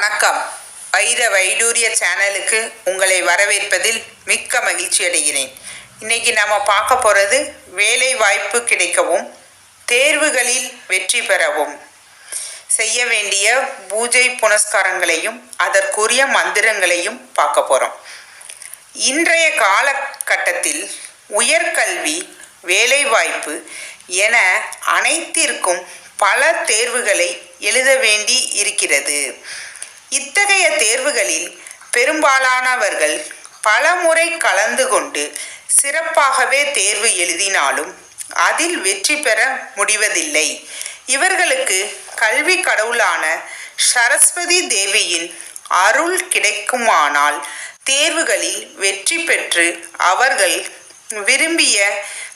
வணக்கம். வைர வைடூரிய சேனலுக்கு உங்களை வரவேற்பதில் மிக்க மகிழ்ச்சி அடைகிறேன். இன்னைக்கு நாம் பார்க்க போகிறது வேலை வாய்ப்பு கிடைக்கவும் தேர்வுகளில் வெற்றி பெறவும். செய்ய வேண்டிய பூஜை புனஸ்காரங்களையும் அதற்குரிய மந்திரங்களையும் பார்க்க போகிறோம் இன்றைய காலகட்டத்தில் உயர்கல்வி வேலைவாய்ப்பு என அனைத்திற்கும் பல தேர்வுகளை எழுத வேண்டி இருக்கிறது. இத்தகைய தேர்வுகளில் பெரும்பாலானவர்கள் பல முறை கலந்து கொண்டு சிறப்பாகவே தேர்வு எழுதினாலும் அதில் வெற்றி பெற முடிவதில்லை. இவர்களுக்கு கல்வி கடவுளான சரஸ்வதி தேவியின் அருள் கிடைக்குமானால் தேர்வுகளில் வெற்றி பெற்று அவர்கள் விரும்பிய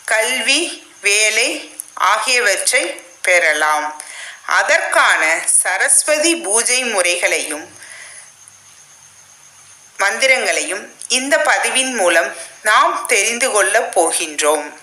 கல்வி வேலை ஆகியவற்றை பெறலாம். அதற்கான சரஸ்வதி பூஜை முறைகளையும் மந்திரங்களையும் இந்த பதிவின் மூலம் நாம் தெரிந்து கொள்ளப் போகின்றோம்.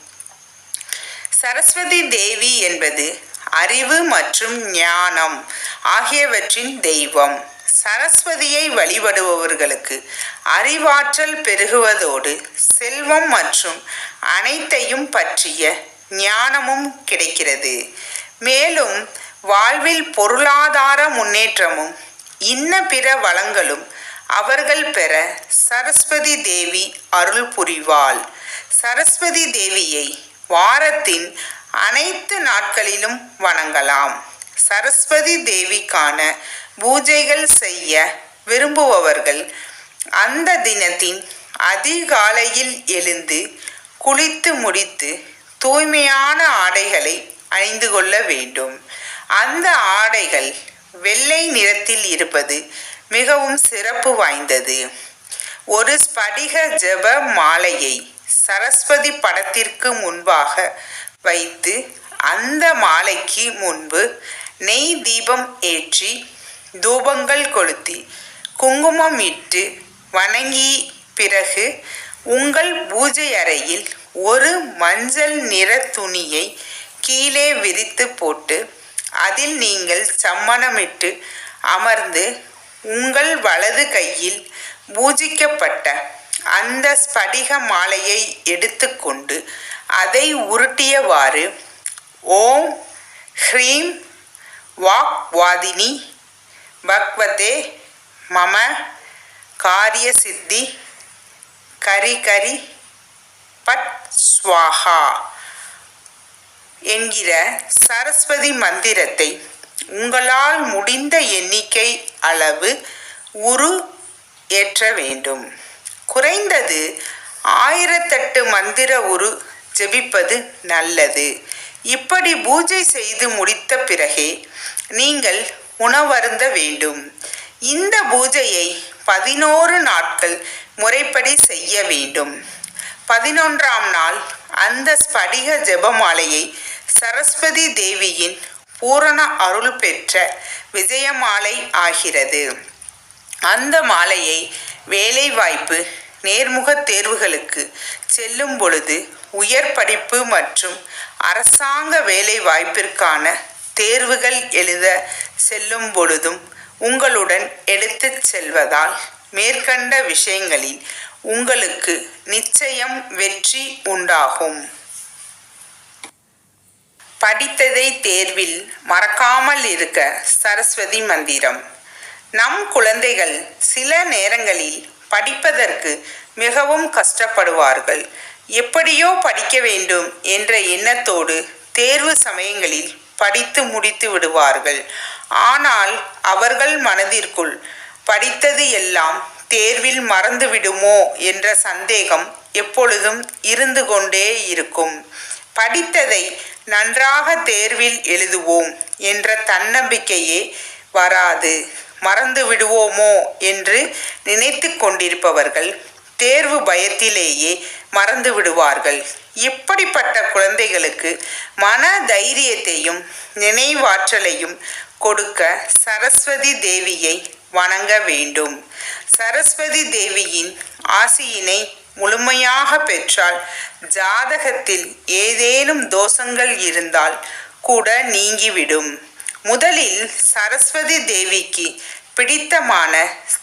சரஸ்வதி தேவி என்பது அறிவு மற்றும் ஞானம் ஆகியவற்றின் தெய்வம். சரஸ்வதியை வழிபடுபவர்களுக்கு அறிவாற்றல் பெருகுவதோடு செல்வம் மற்றும் அனைத்தையும் பற்றிய ஞானமும் கிடைக்கிறது. மேலும் வாழ்வில் பொருளாதார முன்னேற்றமும் இன்ன பிற வளங்களும் அவர்கள் பெற சரஸ்வதி தேவி அருள் புரிவாள். சரஸ்வதி தேவியை வாரத்தின் அனைத்து நாட்களிலும் வணங்கலாம். சரஸ்வதி தேவிக்கான பூஜைகள் செய்ய விரும்புபவர்கள் அந்த தினத்தின் அதிகாலையில் எழுந்து குளித்து முடித்து தூய்மையான ஆடைகளை அணிந்து கொள்ள வேண்டும். அந்த ஆடைகள் வெள்ளை நிறத்தில் இருப்பது மிகவும் சிறப்பு வாய்ந்தது. ஒரு ஸ்படிக ஜெப மாலையை சரஸ்வதி படத்திற்கு முன்பாக வைத்து அந்த மாலைக்கு முன்பு நெய் தீபம் ஏற்றி தூபங்கள் கொளுத்தி குங்குமம் இட்டு வணங்கி பிறகு உங்கள் பூஜை அறையில் ஒரு மஞ்சள் நிற துணியை கீழே விரித்து போட்டு அதில் நீங்கள் சம்மணமிட்டு அமர்ந்து உங்கள் வலது கையில் பூஜிக்கப்பட்ட அந்த ஸ்படிக மாலையை எடுத்துக்கொண்டு அதை உருட்டியவாறு ஓம் ஹ்ரீம் வாக்வாதினி பக்வதே மம காரிய சித்தி கரி கரி பட் ஸ்வாஹா. என்கிற சரஸ்வதி மந்திரத்தை உங்களால் முடிந்த எண்ணிக்கை அளவு உரு ஏற்ற வேண்டும். குறைந்தது ஆயிரத்தெட்டு மந்திர உரு ஜெபிப்பது நல்லது. இப்படி பூஜை செய்து முடித்த பிறகே நீங்கள் உணவருந்த வேண்டும். இந்த பூஜையை பதினோரு நாட்கள் முறைப்படி செய்ய வேண்டும். பதினொன்றாம் நாள் அந்த ஸ்படிக ஜெபமாலையை சரஸ்வதி தேவியின் பூரண அருள் பெற்ற விஜயமாலை ஆகிறது. அந்த மாலையை வேலைவாய்ப்பு நேர்முக தேர்வுகளுக்கு செல்லும் பொழுது உயர் படிப்பு மற்றும் அரசாங்க வேலை வாய்ப்பிற்கான தேர்வுகள் எழுத செல்லும் பொழுதும் உங்களுடன் எடுத்துச் செல்வதால் மேற்கண்ட விஷயங்களில் உங்களுக்கு நிச்சயம் வெற்றி உண்டாகும். படித்ததை தேர்வில் மறக்காமல் இருக்க சரஸ்வதி மந்திரம். நம் குழந்தைகள் சில நேரங்களில் படிப்பதற்கு மிகவும் கஷ்டப்படுவார்கள். எப்படியோ படிக்க வேண்டும் என்ற எண்ணத்தோடு தேர்வு சமயங்களில் படித்து முடித்து விடுவார்கள். ஆனால் அவர்கள் மனதிற்குள் படித்தது எல்லாம் தேர்வில் மறந்து விடுமோ என்ற சந்தேகம் எப்பொழுதும் இருந்து கொண்டே இருக்கும். படித்ததை நன்றாக தேர்வில் எழுதுவோம் என்ற தன்னம்பிக்கையே வராது. மறந்து விடுவோமோ என்று நினைத்து கொண்டிருப்பவர்கள் தேர்வு பயத்திலேயே மறந்து விடுவார்கள். இப்படிப்பட்ட குழந்தைகளுக்கு மன தைரியத்தையும் நினைவாற்றலையும் கொடுக்க சரஸ்வதி தேவியை வணங்க வேண்டும். சரஸ்வதி தேவியின் ஆசியினை முழுமையாக பெற்றால் ஜாதகத்தில் ஏதேனும் தோஷங்கள் இருந்தால் கூட நீங்கிவிடும். முதலில் சரஸ்வதி தேவிக்கு பிடித்தமான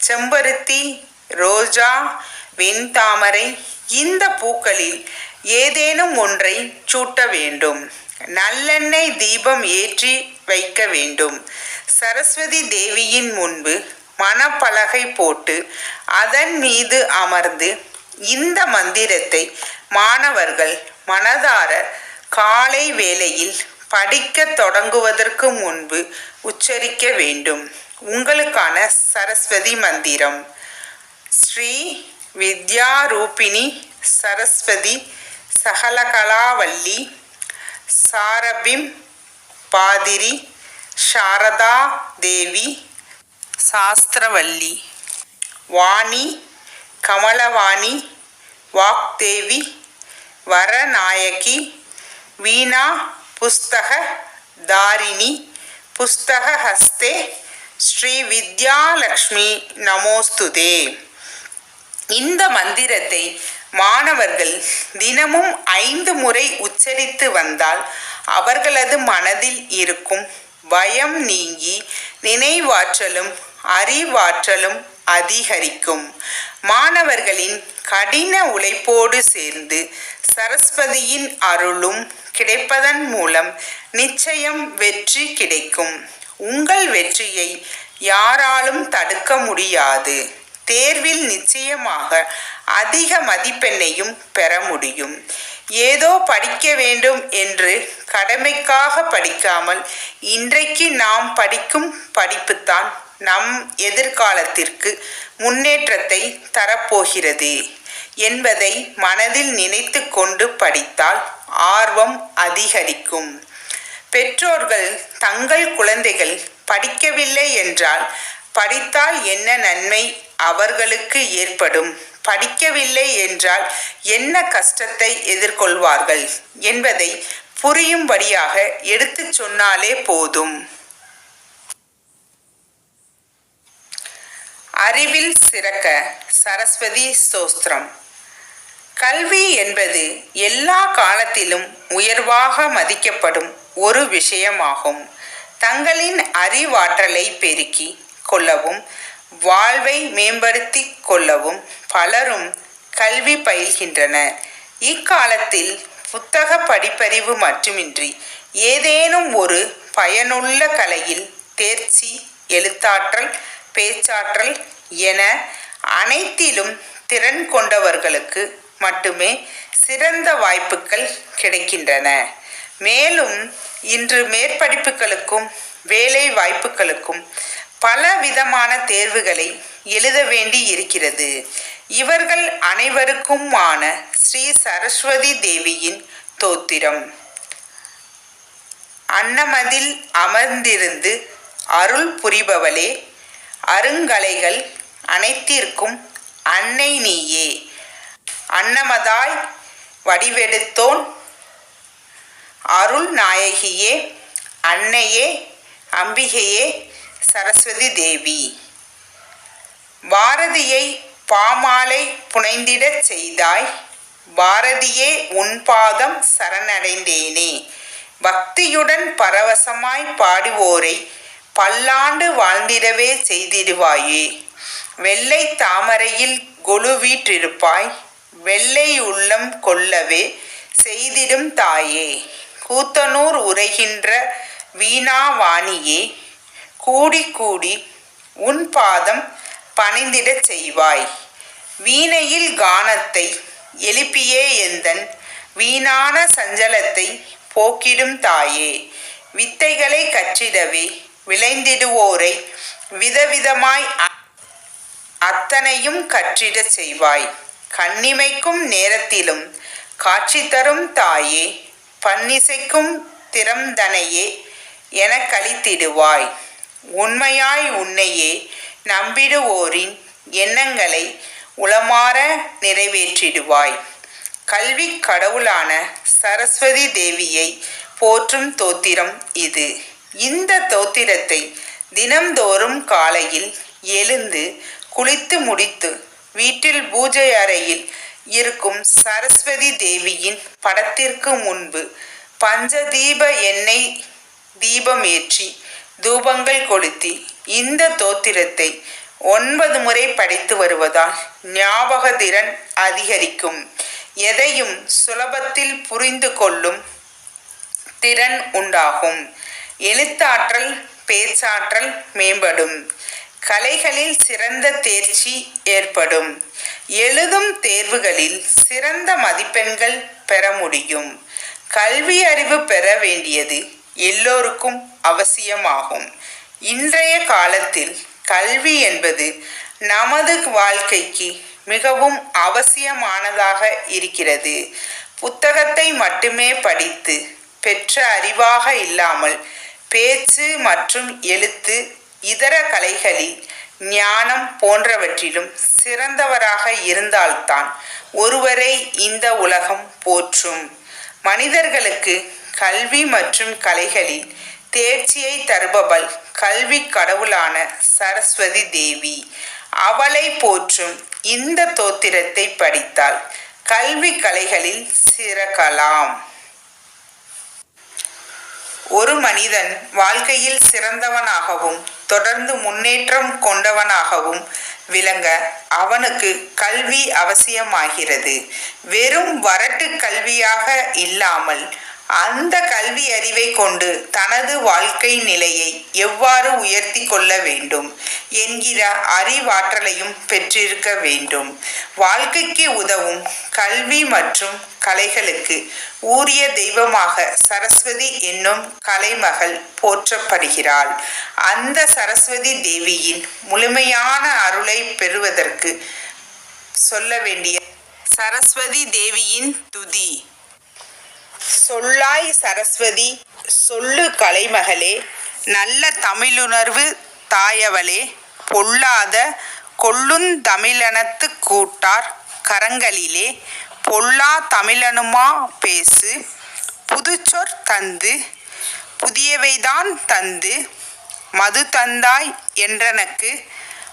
செம்பருத்தி ரோஜா வெண்தாமரை இந்த பூக்களில் ஏதேனும் ஒன்றை சூட்ட வேண்டும். நல்லெண்ணெய் தீபம் ஏற்றி வைக்க வேண்டும். சரஸ்வதி தேவியின் முன்பு மணப்பலகை போட்டு அதன் மீது அமர்ந்து இந்த மந்திரத்தை மாணவர்கள் மனதார காலை வேளையில் படிக்க தொடங்குவதற்கு முன்பு உச்சரிக்க வேண்டும். உங்களுக்கான சரஸ்வதி மந்திரம். ஸ்ரீ வித்யாரூபிணி சரஸ்வதி சகலகலாவல்லி சாரபிம் பாதிரி சாரதா தேவி சாஸ்திரவல்லி. வாணி கமலவாணி வாக்தேவி வரநாயகி வீணா புஸ்தக தாரிணி புஸ்தக ஹஸ்தே ஸ்ரீ வித்யாலக்ஷ்மி நமோஸ்துதே. இந்த மந்திரத்தை மாணவர்கள் தினமும் ஐந்து முறை உச்சரித்து வந்தால் அவர்களது மனதில் இருக்கும் பயம் நீங்கி நினைவாற்றலும் அறிவாற்றலும் அதிகரிக்கும். மாணவர்களின் கடின உழைப்போடு சேர்ந்து சரஸ்வதியின் அருளும் கிடைப்பதன் மூலம் நிச்சயம் வெற்றி கிடைக்கும். உங்கள் வெற்றியை யாராலும் தடுக்க முடியாது. தேர்வில் நிச்சயமாக அதிக மதிப்பெண்ணையும் பெற முடியும். ஏதோ படிக்க வேண்டும் என்று கடமைக்காக படிக்காமல் இன்றைக்கு நாம் படிக்கும் படிப்புத்தான் நம் எதிர்காலத்திற்கு முன்னேற்றத்தை தரப்போகிறது என்பதை மனதில் நினைத்து கொண்டு படித்தால் ஆர்வம் அதிகரிக்கும். பெற்றோர்கள் தங்கள் குழந்தைகள் படிக்கவில்லை என்றால் படித்தால் என்ன நன்மை அவர்களுக்கு ஏற்படும்? படிக்கவில்லை என்றால் என்ன கஷ்டத்தை எதிர்கொள்வார்கள்? என்பதை புரியும்படியாக எடுத்துச் சொன்னாலே போதும். அறிவில் சிறக்க சரஸ்வதி ஸ்தோஸ்திரம் கல்வி என்பது எல்லா காலத்திலும் உயர்வாக மதிக்கப்படும் ஒரு விஷயமாகும். தங்களின் அறிவாற்றலை பெருக்கி கொள்ளவும் வாழ்வை மேம்படுத்தி கொள்ளவும் பலரும் கல்வி பயில்கின்றனர். இக்காலத்தில் புத்தக படிப்பறிவு மட்டுமின்றி ஏதேனும் ஒரு பயனுள்ள கலையில் தேர்ச்சி எழுத்தாற்றல் பேச்சாற்றல் என அனைத்திலும் திறன் கொண்டவர்களுக்கு மட்டுமே சிறந்த வாய்ப்புகள் கிடைக்கின்றன. மேலும் இன்று மேற்படிப்புகளுக்கும் வேலை வாய்ப்புகளுக்கும் பல விதமான தேர்வுகளை எழுத வேண்டி இருக்கிறது. இவர்கள் அனைவருக்குமான ஸ்ரீ சரஸ்வதி தேவியின் தோத்திரம். அன்னமதில் அமர்ந்திருந்து அருள் புரிபவளே அருங்கலைகள் அனைத்திற்கும் அன்னை நீயே. அன்னமதாய் வடிவெடுத்தோன் அருள் நாயகியே அன்னையே அம்பிகையே சரஸ்வதி தேவி. பாரதியை பாமாலை புனைந்திடச் செய்தாய் பாரதியே உன் பாதம் சரணடைந்தேனே. பக்தியுடன் பரவசமாய் பாடுவோரை பல்லாண்டு வாழ்ந்திடவே செய்திடுவாயே. வெள்ளை தாமரையில் கொலு வீற்றிருப்பாய். வெள்ளை உள்ளம் கொள்ளவே செய்திடும் தாயே. கூத்தனூர் உரைகின்ற வீணாவாணியே கூடி கூடி உன் பாதம் பணிந்திடச் செய்வாய். வீணையில் கானத்தை எழுப்பியே எந்தன் வீணான சஞ்சலத்தை போக்கிடும் தாயே. வித்தைகளை கற்றிடவே விளைந்திடுவோரை விதவிதமாய் அ- அத்தனையும் கற்றிடச் செய்வாய். கண்ணிமைக்கும் நேரத்திலும் காட்சி தரும் தாயே பன்னிசைக்கும் திறம்தனையே என கழித்திடுவாய் உண்மையாய் உன்னையே நம்பிடுவோரின் எண்ணங்களை உளமாற நிறைவேற்றிடுவாய். கல்வி கடவுளான சரஸ்வதி தேவியை போற்றும் தோத்திரம் இது. இந்த தோத்திரத்தை தினம்தோறும் காலையில் எழுந்து குளித்து முடித்து வீட்டில் பூஜை அறையில் இருக்கும் சரஸ்வதி தேவியின் படத்திற்கு முன்பு பஞ்சதீப எண்ணெய் தீபம் ஏற்றி தூபங்கள் கொளுத்தி இந்த தோத்திரத்தை ஒன்பது முறை படித்து வருவதால் ஞாபக திறன் அதிகரிக்கும். எதையும் சுலபத்தில் புரிந்து கொள்ளும் திறன் உண்டாகும். எழுத்தாற்றல் பேச்சாற்றல் மேம்படும். கலைகளில் சிறந்த தேர்ச்சி ஏற்படும். எழுதும் தேர்வுகளில் சிறந்த மதிப்பெண்கள் பெற முடியும். கல்வி அறிவு பெற வேண்டியது எல்லோருக்கும் அவசியமாகும். இன்றைய காலத்தில் கல்வி என்பது நமது வாழ்க்கைக்கு மிகவும் அவசியமானதாக இருக்கிறது. புத்தகத்தை மட்டுமே படித்து பெற்ற அறிவாக இல்லாமல் பேச்சு மற்றும் எழுத்து இதர கலைகளில் ஞானம் போன்றவற்றிலும் சிறந்தவராக இருந்தால்தான் ஒருவரை இந்த உலகம் போற்றும். மனிதர்களுக்கு கல்வி மற்றும் கலைகளில் தேர்ச்சியை தருபவள் கல்வி கடவுளான சரஸ்வதி தேவி. அவளை போற்றும் இந்த தோத்திரத்தை படித்தால் கல்வி கலைகளில் சிறக்கலாம். ஒரு மனிதன் வாழ்க்கையில் சிறந்தவனாகவும் தொடர்ந்து முன்னேற்றம் கொண்டவனாகவும் விளங்க அவனுக்கு கல்வி அவசியமாகிறது. வெறும் வரட்டு கல்வியாக இல்லாமல் அந்த கல்வி அறிவை கொண்டு தனது வாழ்க்கை நிலையை எவ்வாறு உயர்த்தி கொள்ள வேண்டும் என்கிற அறிவாற்றலையும் பெற்றிருக்க வேண்டும். வாழ்க்கைக்கு உதவும் கல்வி மற்றும் கலைகளுக்கு ஊரிய தெய்வமாக சரஸ்வதி என்னும் கலைமகள் போற்றப்படுகிறாள். அந்த சரஸ்வதி தேவியின் முழுமையான அருளை பெறுவதற்கு சொல்ல வேண்டிய சரஸ்வதி தேவியின் துதி. சொல்லாய் சரஸ்வதி சொல்லு கலைமகளே நல்ல தமிழுணர்வு தாயவளே பொல்லாத கொள்ளுந்தமிழனத்து கூட்டார் கரங்களிலே பொல்லா தமிழனுமா பேசு புதுச்சொற் தந்து புதியவைதான் தந்து மது தந்தாய் என்றனக்கு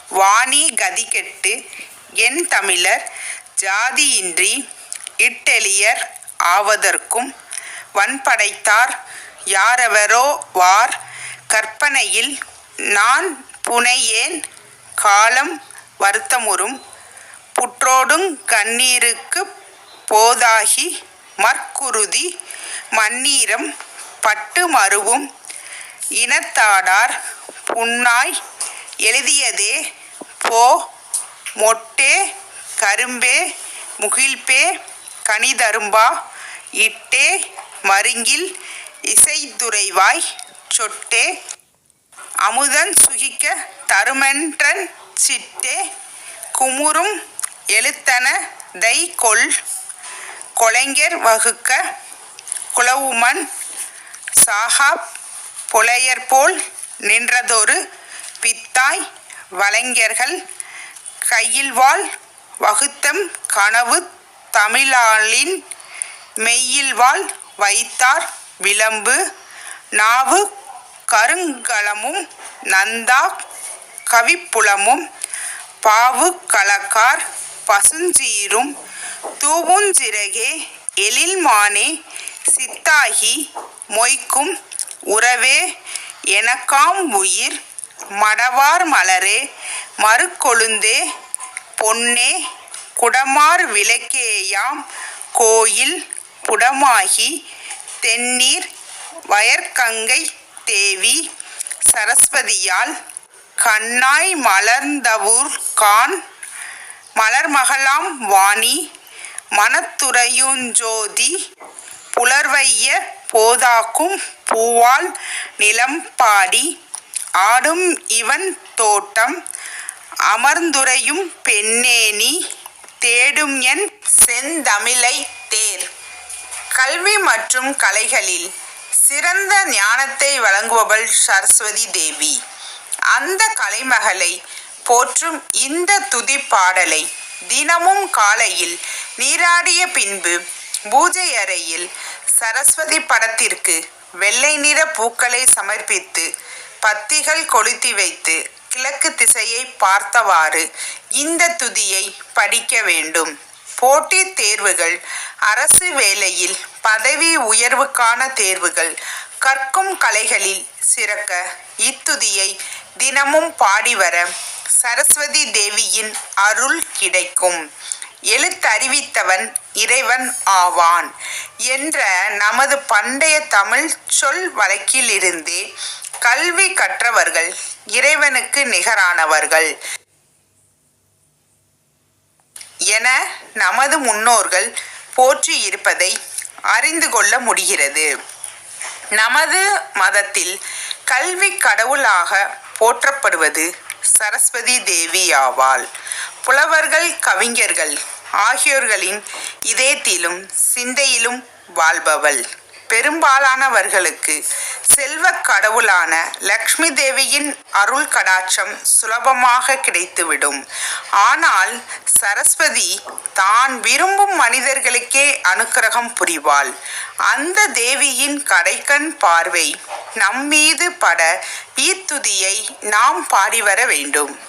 வாணி கதிகெட்டு என் தமிழர் ஜாதியின்றி இட்டெளியர் ஆவதற்கும் வன்படைத்தார். யாரவரோ வார் கற்பனையில் நான் புனையேன். காலம் வருத்தமுறும். புற்றோடுங் கண்ணீருக்குப் போதாகி மற்குருதி மண்ணீரம் பட்டு மருவும். இனத்தாடார் புன்னாய் எழுதியதே போ மொட்டே கரும்பே முகில்பே கனிதரும்பா இட்டே மருங்கில் இசைத்துறைவாய் சொட்டே அமுதன் சுகிக்க தருமென்றன் சிட்டே குமுறும் எழுத்தன தை கொள் கொலைஞர் வகுக்க குலவுமன் சாகாப் புலையர்போல் நின்றதொரு பித்தாய் வலைஞர்கள் கையில்வாள் வகுத்தம் கனவு தமிழாளின் மெய்யில்வாள் வைத்தார். விளம்பு நாவு கருங்கலமும் நந்தா கவிப்புலமும் பாவு கலக்கார் பசுஞ்சீரும் தூவுஞ்சிறகே எழில்மானே சித்தாகி மொய்க்கும் உறவே எனக்காம் உயிர் மடவார் மலரே மறுக்கொழுந்தே பொன்னே குடமார் விளக்கேயாம் கோயில் புடமாகி தென்னீர் வயற்கங்கை தேவி சரஸ்வதியால் கண்ணாய் மலர்ந்தவூர் கான் மலர்மகளாம் வாணி மனத்துறையுஞ்சோதி புலர்வைய போதாக்கும் பூவால் நிலம் பாடி ஆடும் இவன் தோட்டம் அமர்ந்துரையும் பெண்ணேனி தேடும் என் செந்தமிழை தேர். கல்வி மற்றும் கலைகளில் சிறந்த ஞானத்தை வழங்குபவள் சரஸ்வதி தேவி. அந்த கலைமகளை போற்றும் இந்த துதி பாடலை தினமும் காலையில் நீராடிய பின்பு பூஜை அறையில் சரஸ்வதி படத்திற்கு வெள்ளை நிற பூக்களை சமர்ப்பித்து பத்திகள் கொளுத்தி வைத்து கிழக்கு திசையை பார்த்தவாறு இந்த துதியை படிக்க வேண்டும். போட்டித் தேர்வுகள் அரசு வேலையில் பதவி உயர்வுக்கான தேர்வுகள் கற்கும் கலைகளில் சிறக்க இத்துதியை தினமும் பாடிவர சரஸ்வதி தேவியின் அருள் கிடைக்கும். எழுத்தறிவித்தவன் இறைவன் ஆவான் என்ற நமது பண்டைய தமிழ் சொல் வழக்கிலிருந்தே கல்வி கற்றவர்கள் இறைவனுக்கு நிகரானவர்கள். என நமது முன்னோர்கள் போற்றி இருப்பதை அறிந்து கொள்ள முடிகிறது. நமது மதத்தில் கல்வி கடவுளாக போற்றப்படுவது சரஸ்வதி தேவி ஆவாள். புலவர்கள் கவிஞர்கள் ஆகியோர்களின் இதயத்திலும் சிந்தையிலும் வாழ்பவள். பெரும்பாலானவர்களுக்கு செல்வக் கடவுளான லக்ஷ்மி தேவியின் அருள் கடாட்சம் சுலபமாக கிடைத்துவிடும். ஆனால் சரஸ்வதி தான் விரும்பும் மனிதர்களுக்கே அனுக்கிரகம் புரிவாள். அந்த தேவியின் கடைக்கண் பார்வை நம்மீது பட இத்துதியை நாம் பாடி வர வேண்டும்.